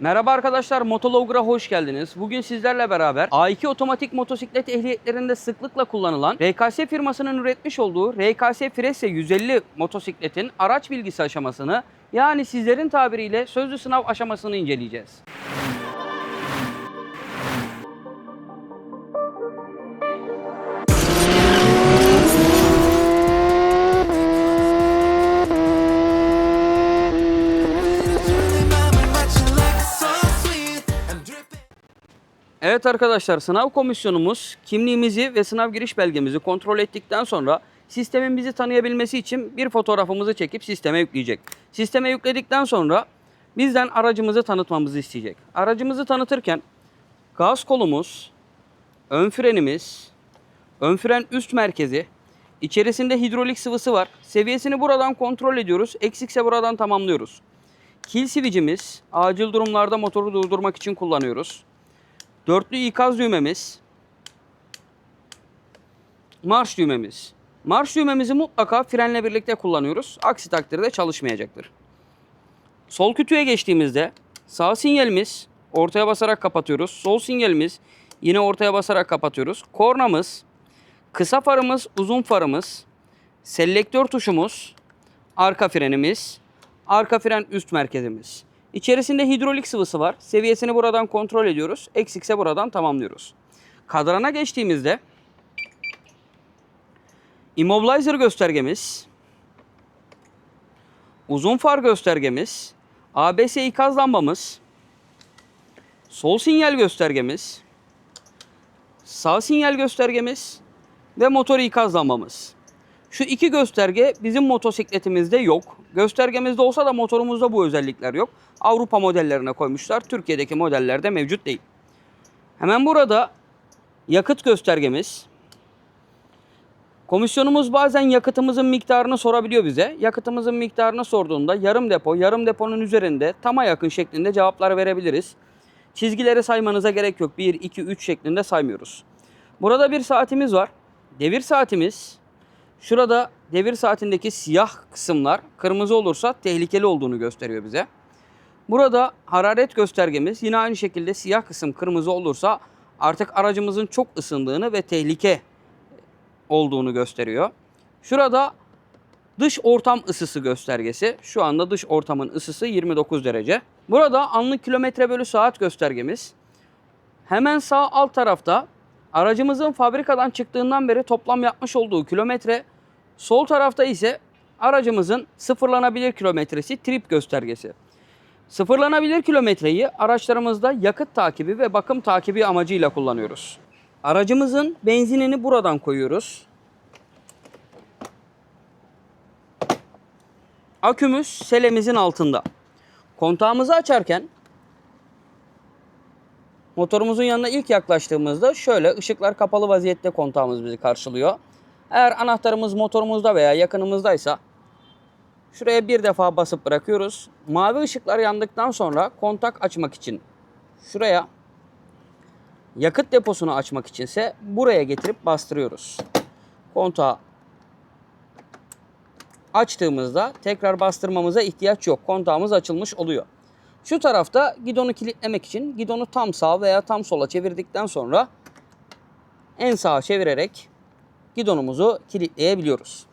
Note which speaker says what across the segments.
Speaker 1: Merhaba arkadaşlar, Motolog'a hoş geldiniz. Bugün sizlerle beraber A2 otomatik motosiklet ehliyetlerinde sıklıkla kullanılan RKS firmasının üretmiş olduğu RKS Frese 150 motosikletin araç bilgisi aşamasını yani sizlerin tabiriyle sözlü sınav aşamasını inceleyeceğiz. Evet arkadaşlar sınav komisyonumuz kimliğimizi ve sınav giriş belgemizi kontrol ettikten sonra sistemin bizi tanıyabilmesi için bir fotoğrafımızı çekip sisteme yükleyecek. Sisteme yükledikten sonra bizden aracımızı tanıtmamızı isteyecek. Aracımızı tanıtırken gaz kolumuz, ön frenimiz, ön fren üst merkezi, içerisinde hidrolik sıvısı var. Seviyesini buradan kontrol ediyoruz. Eksikse buradan tamamlıyoruz. Kill switch'imiz acil durumlarda motoru durdurmak için kullanıyoruz. Dörtlü ikaz düğmemiz. Marş düğmemiz. Marş düğmemizi mutlaka frenle birlikte kullanıyoruz. Aksi takdirde çalışmayacaktır. Sol kütüğe geçtiğimizde sağ sinyalimiz ortaya basarak kapatıyoruz. Sol sinyalimiz yine ortaya basarak kapatıyoruz. Kornamız, kısa farımız, uzun farımız, selektör tuşumuz, arka frenimiz, arka fren üst merkezimiz. İçerisinde hidrolik sıvısı var. Seviyesini buradan kontrol ediyoruz. Eksikse buradan tamamlıyoruz. Kadrana geçtiğimizde immobilizer göstergemiz, uzun far göstergemiz, ABS ikaz lambamız, sol sinyal göstergemiz, sağ sinyal göstergemiz ve motor ikaz lambamız. Şu iki gösterge bizim motosikletimizde yok. Göstergemizde olsa da motorumuzda bu özellikler yok. Avrupa modellerine koymuşlar. Türkiye'deki modellerde mevcut değil. Hemen burada yakıt göstergemiz. Komisyonumuz bazen yakıtımızın miktarını sorabiliyor bize. Yakıtımızın miktarını sorduğunda yarım depo, yarım deponun üzerinde tama yakın şeklinde cevaplar verebiliriz. Çizgileri saymanıza gerek yok. 1, 2, 3 şeklinde saymıyoruz. Burada bir saatimiz var. Devir saatimiz Şurada devir saatindeki siyah kısımlar kırmızı olursa tehlikeli olduğunu gösteriyor bize. Burada hararet göstergemiz yine aynı şekilde siyah kısım kırmızı olursa artık aracımızın çok ısındığını ve tehlike olduğunu gösteriyor. Şurada dış ortam ısısı göstergesi. Şu anda dış ortamın ısısı 29 derece. Burada anlık kilometre bölü saat göstergemiz. Hemen sağ alt tarafta aracımızın fabrikadan çıktığından beri toplam yapmış olduğu kilometre, sol tarafta ise aracımızın sıfırlanabilir kilometresi trip göstergesi. Sıfırlanabilir kilometreyi araçlarımızda yakıt takibi ve bakım takibi amacıyla kullanıyoruz. Aracımızın benzinini buradan koyuyoruz. Akümüz selemizin altında. Kontağımızı açarken Motorumuzun yanına ilk yaklaştığımızda şöyle ışıklar kapalı vaziyette kontağımız bizi karşılıyor. Eğer anahtarımız motorumuzda veya yakınımızdaysa şuraya bir defa basıp bırakıyoruz. Mavi ışıklar yandıktan sonra kontak açmak için şuraya yakıt deposunu açmak içinse buraya getirip bastırıyoruz. Kontağı açtığımızda tekrar bastırmamıza ihtiyaç yok. Kontağımız açılmış oluyor. Şu tarafta gidonu kilitlemek için gidonu tam sağ veya tam sola çevirdikten sonra en sağa çevirerek gidonumuzu kilitleyebiliyoruz.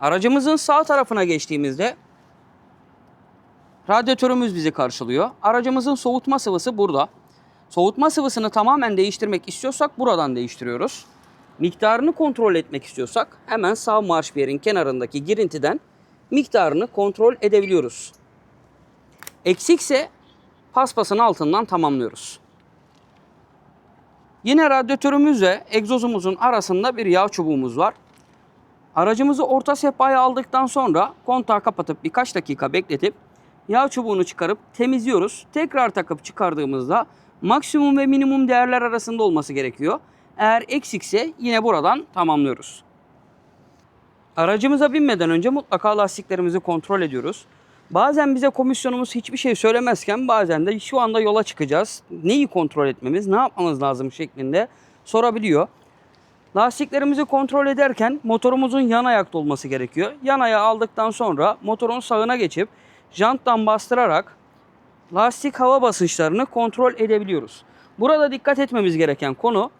Speaker 1: Aracımızın sağ tarafına geçtiğimizde radyatörümüz bizi karşılıyor. Aracımızın soğutma sıvısı burada. Soğutma sıvısını tamamen değiştirmek istiyorsak buradan değiştiriyoruz. Miktarını kontrol etmek istiyorsak hemen sağ marşpiyerin kenarındaki girintiden miktarını kontrol edebiliyoruz. Eksikse paspasın altından tamamlıyoruz. Yine radyatörümüzle egzozumuzun arasında bir yağ çubuğumuz var. Aracımızı orta sehpaya aldıktan sonra kontağı kapatıp birkaç dakika bekletip yağ çubuğunu çıkarıp temizliyoruz. Tekrar takıp çıkardığımızda maksimum ve minimum değerler arasında olması gerekiyor. Eğer eksikse yine buradan tamamlıyoruz. Aracımıza binmeden önce mutlaka lastiklerimizi kontrol ediyoruz. Bazen bize komisyonumuz hiçbir şey söylemezken bazen de şu anda yola çıkacağız. Neyi kontrol etmemiz, ne yapmamız lazım şeklinde sorabiliyor. Lastiklerimizi kontrol ederken motorumuzun yan ayakta olması gerekiyor. Yan ayağı aldıktan sonra motorun sağına geçip janttan bastırarak lastik hava basınçlarını kontrol edebiliyoruz. Burada dikkat etmemiz gereken konu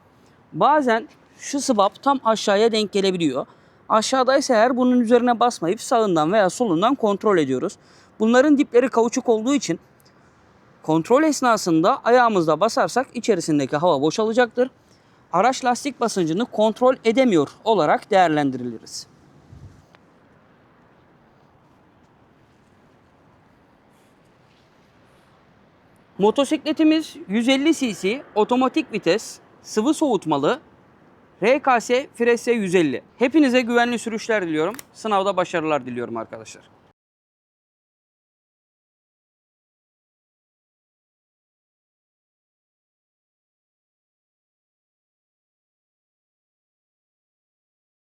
Speaker 1: bazen şu sıvap tam aşağıya denk gelebiliyor. Aşağıdaysa eğer bunun üzerine basmayıp sağından veya solundan kontrol ediyoruz. Bunların dipleri kauçuk olduğu için kontrol esnasında ayağımızla basarsak içerisindeki hava boşalacaktır. Araç lastik basıncını kontrol edemiyor olarak değerlendiriliriz. Motosikletimiz 150 cc otomatik vites sıvı soğutmalı RKS Frese 150. Hepinize güvenli sürüşler diliyorum. Sınavda başarılar diliyorum arkadaşlar.